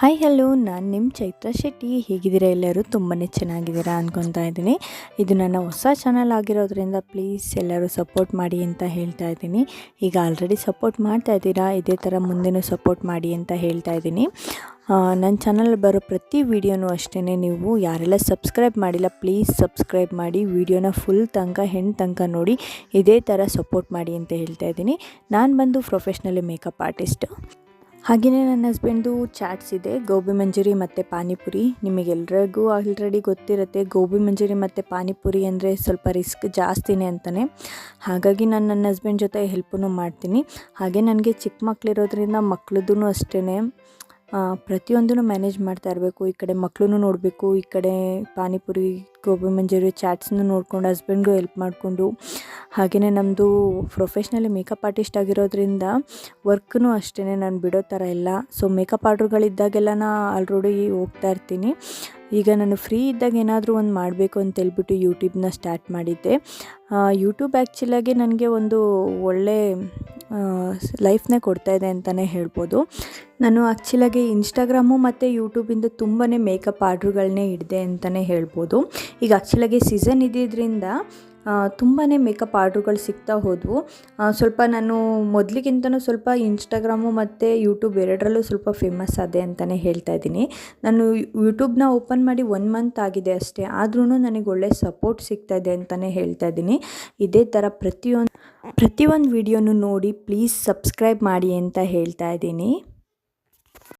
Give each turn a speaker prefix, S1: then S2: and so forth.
S1: Hi hello ನಾನು ನಿಮ್ಮ ಚೈತ್ರ ಶೆಟ್ಟಿ. ಹೇಗಿದ್ದೀರಾ ಎಲ್ಲರೂ? ತುಂಬಾ ಚೆನ್ನಾಗಿದ್ದೀರಾ ಅಂದ್ಕೊತಾ ಇದ್ದೀನಿ. ಇದು ನನ್ನ ಹೊಸ ಚಾನಲ್ ಆಗಿರೋದ್ರಿಂದ ಪ್ಲೀಸ್ ಎಲ್ಲರೂ ಸಪೋರ್ಟ್ ಮಾಡಿ ಅಂತ ಹೇಳ್ತಾ ಇದ್ದೀನಿ. ಈಗ ಆಲ್ರೆಡಿ ಸಪೋರ್ಟ್ ಮಾಡ್ತಾ ಇದ್ದೀರಾ? ಇದೇ ಥರ ಮುಂದೆನೂ ಸಪೋರ್ಟ್ ಮಾಡಿ ಅಂತ ಹೇಳ್ತಾ ಇದ್ದೀನಿ. ನನ್ನ ಚಾನಲ್ ಬರೋ ಪ್ರತಿ ವೀಡಿಯೋನೂ ಅಷ್ಟೇ ನೀವು ಯಾರೆಲ್ಲ ಸಬ್ಸ್ಕ್ರೈಬ್ ಮಾಡಿಲ್ಲ ಪ್ಲೀಸ್ ಸಬ್ಸ್ಕ್ರೈಬ್ ಮಾಡಿ. ವೀಡಿಯೋನ ಫುಲ್ ತನಕ ಹೆಣ್ಣು ತನಕ ನೋಡಿ. ಇದೇ ಥರ ಸಪೋರ್ಟ್ ಮಾಡಿ ಅಂತ ಹೇಳ್ತಾ ಇದ್ದೀನಿ. ನಾನು ಬಂದು ಪ್ರೊಫೆಷ್ನಲಿ ಮೇಕಪ್ ಆರ್ಟಿಸ್ಟು ಹಾಗೆಯೇ ನನ್ನ ಹಸ್ಬೆಂಡು ಚಾಟ್ಸ್ ಇದೆ. ಗೋಬಿ ಮಂಚೂರಿ ಮತ್ತು ಪಾನಿಪುರಿ. ನಿಮಗೆಲ್ರಿಗೂ ಆಲ್ರೆಡಿ ಗೊತ್ತಿರುತ್ತೆ, ಗೋಬಿ ಮಂಚೂರಿ ಮತ್ತು ಪಾನಿಪುರಿ ಅಂದರೆ ಸ್ವಲ್ಪ ರಿಸ್ಕ್ ಜಾಸ್ತಿನೇ ಅಂತಲೇ ಹಾಗಾಗಿ ನಾನು ನನ್ನ ಹಸ್ಬೆಂಡ್ ಜೊತೆ ಹೆಲ್ಪನ್ನು ಮಾಡ್ತೀನಿ. ಹಾಗೆ ನನಗೆ ಚಿಕ್ಕ ಮಕ್ಕಳಿರೋದ್ರಿಂದ ಮಕ್ಳದ್ದು ಅಷ್ಟೇ ಪ್ರತಿಯೊಂದೂ ಮ್ಯಾನೇಜ್ ಮಾಡ್ತಾ ಇರಬೇಕು. ಈ ಕಡೆ ಮಕ್ಕಳೂ ನೋಡಬೇಕು, ಈ ಕಡೆ ಪಾನಿಪುರಿ, ಗೋಬಿ ಮಂಚೂರಿ ಚಾಟ್ಸನ್ನು ನೋಡಿಕೊಂಡು ಹಸ್ಬೆಂಡ್ಗೂ ಹೆಲ್ಪ್ ಮಾಡಿಕೊಂಡು. ಹಾಗೆಯೇ ನಮ್ಮದು ಪ್ರೊಫೆಷ್ನಲಿ ಮೇಕಪ್ ಆರ್ಟಿಸ್ಟ್ ಆಗಿರೋದ್ರಿಂದ ವರ್ಕ್ನೂ ಅಷ್ಟೇ ನಾನು ಬಿಡೋ ಥರ ಇಲ್ಲ. ಸೊ ಮೇಕಪ್ ಆರ್ಡ್ರುಗಳಿದ್ದಾಗೆಲ್ಲ ನಾನು ಆಲ್ರೆಡಿ ಹೋಗ್ತಾ ಇರ್ತೀನಿ. ಈಗ ನಾನು ಫ್ರೀ ಇದ್ದಾಗ ಏನಾದರೂ ಒಂದು ಮಾಡಬೇಕು ಅಂತೇಳ್ಬಿಟ್ಟು ಯೂಟ್ಯೂಬ್ನ ಸ್ಟಾರ್ಟ್ ಮಾಡಿದ್ದೆ. ಯೂಟ್ಯೂಬ್ ಆ್ಯಕ್ಚುಲಾಗಿ ನನಗೆ ಒಂದು ಒಳ್ಳೆ ಲೈಫ್ನೇ ಕೊಡ್ತಾಯಿದೆ ಅಂತಲೇ ಹೇಳ್ಬೋದು. ನಾನು ಆ್ಯಕ್ಚುಲಾಗಿ ಇನ್ಸ್ಟಾಗ್ರಾಮು ಮತ್ತು ಯೂಟ್ಯೂಬಿಂದ ತುಂಬಾ ಮೇಕಪ್ ಆರ್ಡ್ರುಗಳನ್ನೇ ಹಿಡಿದೆ ಅಂತಲೇ ಹೇಳ್ಬೋದು. ಈಗ ಆ್ಯಕ್ಚುಲಾಗಿ ಸೀಸನ್ ಇದ್ದಿದ್ದರಿಂದ ತುಂಬಾ ಮೇಕಪ್ ಆರ್ಡ್ರುಗಳು ಸಿಗ್ತಾ ಹೋದವು. ಸ್ವಲ್ಪ ನಾನು ಮೊದಲಿಗಿಂತನೂ ಸ್ವಲ್ಪ ಇನ್ಸ್ಟಾಗ್ರಾಮು ಮತ್ತು ಯೂಟ್ಯೂಬ್ ಎರಡರಲ್ಲೂ ಸ್ವಲ್ಪ ಫೇಮಸ್ ಆದೆ ಅಂತಲೇ ಹೇಳ್ತಾ ಇದ್ದೀನಿ. ನಾನು ಯೂಟ್ಯೂಬ್ನ ಓಪನ್ ಮಾಡಿ ಒನ್ ಮಂತ್ ಆಗಿದೆ ಅಷ್ಟೇ. ಆದ್ರೂ ನನಗೆ ಒಳ್ಳೆ ಸಪೋರ್ಟ್ ಸಿಗ್ತಾ ಇದೆ ಅಂತಲೇ ಹೇಳ್ತಾ ಇದ್ದೀನಿ. ಇದೇ ಥರ ಪ್ರತಿಯೊಂದು ಪ್ರತಿಯೊಂದು ವಿಡಿಯೋನು ನೋಡಿ ಪ್ಲೀಸ್ ಸಬ್ಸ್ಕ್ರೈಬ್ ಮಾಡಿ ಅಂತ ಹೇಳ್ತಾ ಇದ್ದೀನಿ.